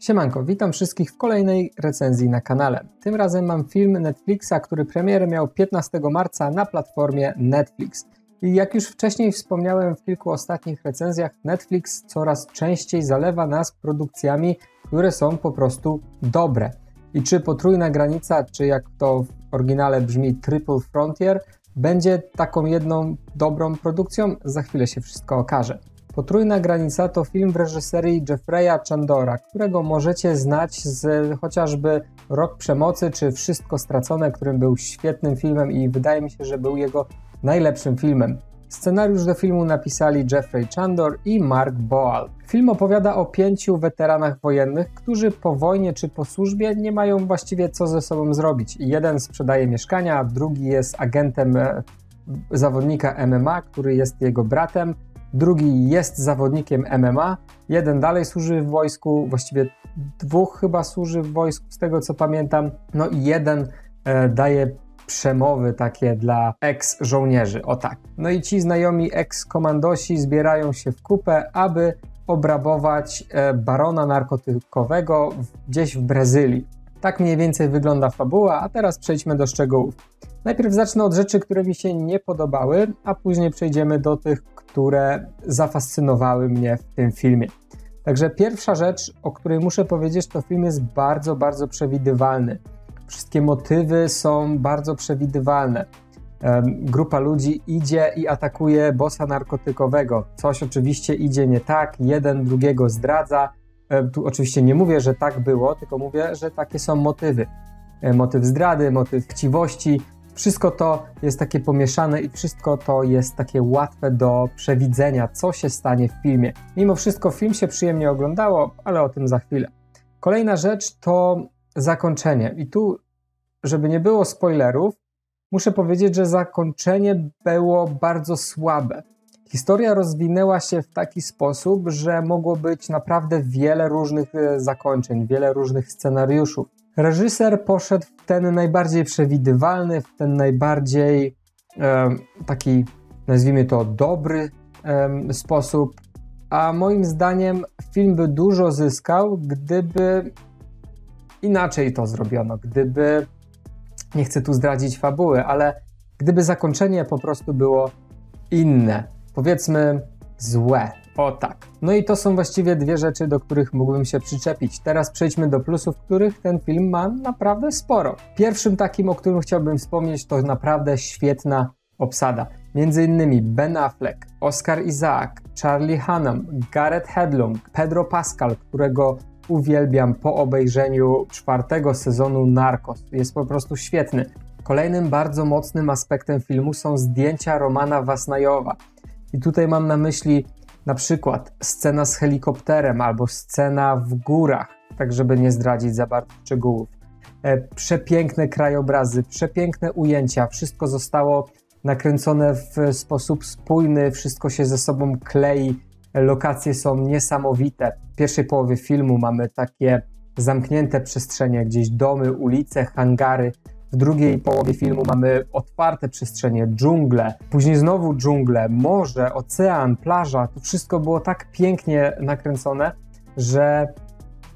Siemanko, witam wszystkich w kolejnej recenzji na kanale. Tym razem mam film Netflixa, który premierę miał 15 marca na platformie Netflix. I jak już wcześniej wspomniałem w kilku ostatnich recenzjach, Netflix coraz częściej zalewa nas produkcjami, które są po prostu dobre. I czy potrójna granica, czy jak to w oryginale brzmi Triple Frontier, będzie taką jedną dobrą produkcją? Za chwilę się wszystko okaże. Potrójna granica to film w reżyserii Jeffreya Chandora, którego możecie znać z chociażby Rok Przemocy czy Wszystko Stracone, którym był świetnym filmem i wydaje mi się, że był jego najlepszym filmem. Scenariusz do filmu napisali Jeffrey Chandor i Mark Boal. Film opowiada o pięciu weteranach wojennych, którzy po wojnie czy po służbie nie mają właściwie co ze sobą zrobić. Jeden sprzedaje mieszkania, drugi jest agentem e, zawodnika MMA, który jest jego bratem, drugi jest zawodnikiem MMA, jeden dalej służy w wojsku, właściwie dwóch chyba służy w wojsku, z tego co pamiętam, no i jeden e, daje przemowy takie dla ex-żołnierzy, o tak. No i ci znajomi ex-komandosi zbierają się w kupę, aby obrabować e, barona narkotykowego gdzieś w Brazylii. Tak mniej więcej wygląda fabuła, a teraz przejdźmy do szczegółów. Najpierw zacznę od rzeczy, które mi się nie podobały, a później przejdziemy do tych, które zafascynowały mnie w tym filmie. Także pierwsza rzecz, o której muszę powiedzieć, to film jest bardzo, bardzo przewidywalny. Wszystkie motywy są bardzo przewidywalne. Grupa ludzi idzie i atakuje bossa narkotykowego. Coś oczywiście idzie nie tak, jeden drugiego zdradza. Tu oczywiście nie mówię, że tak było, tylko mówię, że takie są motywy. Motyw zdrady, motyw chciwości, wszystko to jest takie pomieszane i wszystko to jest takie łatwe do przewidzenia, co się stanie w filmie. Mimo wszystko film się przyjemnie oglądało, ale o tym za chwilę. Kolejna rzecz to zakończenie. I tu, żeby nie było spoilerów, muszę powiedzieć, że zakończenie było bardzo słabe. Historia rozwinęła się w taki sposób, że mogło być naprawdę wiele różnych e, zakończeń, wiele różnych scenariuszów. Reżyser poszedł w ten najbardziej przewidywalny, w ten najbardziej e, taki, nazwijmy to, dobry e, sposób, a moim zdaniem film by dużo zyskał, gdyby inaczej to zrobiono, gdyby, nie chcę tu zdradzić fabuły, ale gdyby zakończenie po prostu było inne, powiedzmy złe, o tak. No i to są właściwie dwie rzeczy, do których mógłbym się przyczepić. Teraz przejdźmy do plusów, których ten film ma naprawdę sporo. Pierwszym takim, o którym chciałbym wspomnieć, to naprawdę świetna obsada. Między innymi Ben Affleck, Oscar Isaac, Charlie Hunnam, Gareth Hedlund, Pedro Pascal, którego uwielbiam po obejrzeniu czwartego sezonu Narcos. Jest po prostu świetny. Kolejnym bardzo mocnym aspektem filmu są zdjęcia Romana Wasnajowa. I tutaj mam na myśli na przykład scena z helikopterem albo scena w górach, tak żeby nie zdradzić za bardzo szczegółów. E, przepiękne krajobrazy, przepiękne ujęcia, wszystko zostało nakręcone w sposób spójny, wszystko się ze sobą klei, lokacje są niesamowite. W pierwszej połowie filmu mamy takie zamknięte przestrzenie, gdzieś domy, ulice, hangary, w drugiej połowie filmu mamy otwarte przestrzenie, dżungle, później znowu dżungle, morze, ocean, plaża. To wszystko było tak pięknie nakręcone, że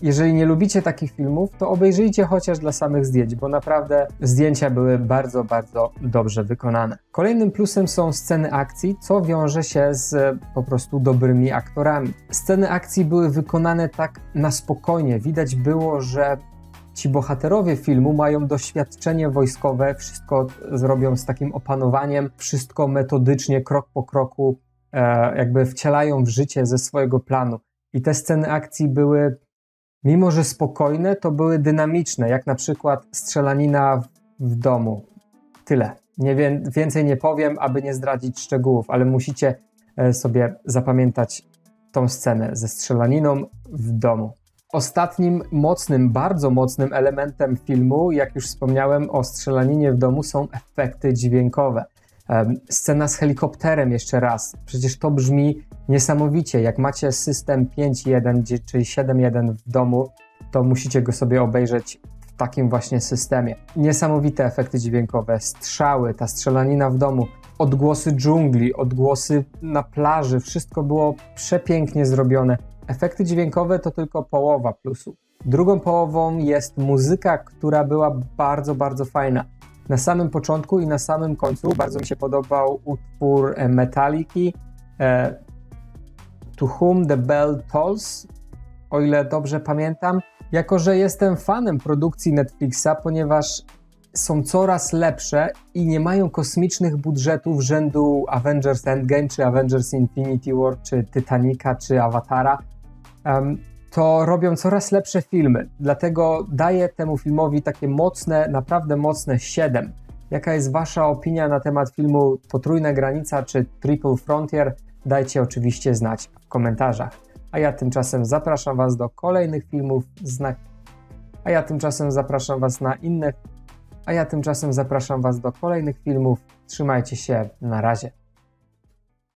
jeżeli nie lubicie takich filmów, to obejrzyjcie chociaż dla samych zdjęć, bo naprawdę zdjęcia były bardzo, bardzo dobrze wykonane. Kolejnym plusem są sceny akcji, co wiąże się z po prostu dobrymi aktorami. Sceny akcji były wykonane tak na spokojnie. Widać było, że ci bohaterowie filmu mają doświadczenie wojskowe, wszystko zrobią z takim opanowaniem, wszystko metodycznie, krok po kroku, e, jakby wcielają w życie ze swojego planu. I te sceny akcji były, mimo że spokojne, to były dynamiczne, jak na przykład strzelanina w domu. Tyle. Nie wie, więcej nie powiem, aby nie zdradzić szczegółów, ale musicie e, sobie zapamiętać tą scenę ze strzelaniną w domu. Ostatnim mocnym, bardzo mocnym elementem filmu, jak już wspomniałem o strzelaninie w domu, są efekty dźwiękowe. Scena z helikopterem jeszcze raz. Przecież to brzmi niesamowicie. Jak macie system 5.1 czy 7.1 w domu, to musicie go sobie obejrzeć w takim właśnie systemie. Niesamowite efekty dźwiękowe, strzały, ta strzelanina w domu, odgłosy dżungli, odgłosy na plaży, wszystko było przepięknie zrobione. Efekty dźwiękowe to tylko połowa plusu. Drugą połową jest muzyka, która była bardzo, bardzo fajna. Na samym początku i na samym końcu bardzo mi się podobał utwór e, Metaliki e, To Whom the Bell Tolls, o ile dobrze pamiętam. Jako, że jestem fanem produkcji Netflixa, ponieważ są coraz lepsze i nie mają kosmicznych budżetów rzędu Avengers Endgame, czy Avengers Infinity War, czy Titanica, czy Awatara, to robią coraz lepsze filmy. Dlatego daję temu filmowi takie mocne, naprawdę mocne 7. Jaka jest Wasza opinia na temat filmu Potrójna Granica czy Triple Frontier? Dajcie oczywiście znać w komentarzach. A ja tymczasem zapraszam Was do kolejnych filmów. A ja tymczasem zapraszam Was na inne. A ja tymczasem zapraszam Was do kolejnych filmów. Trzymajcie się, na razie.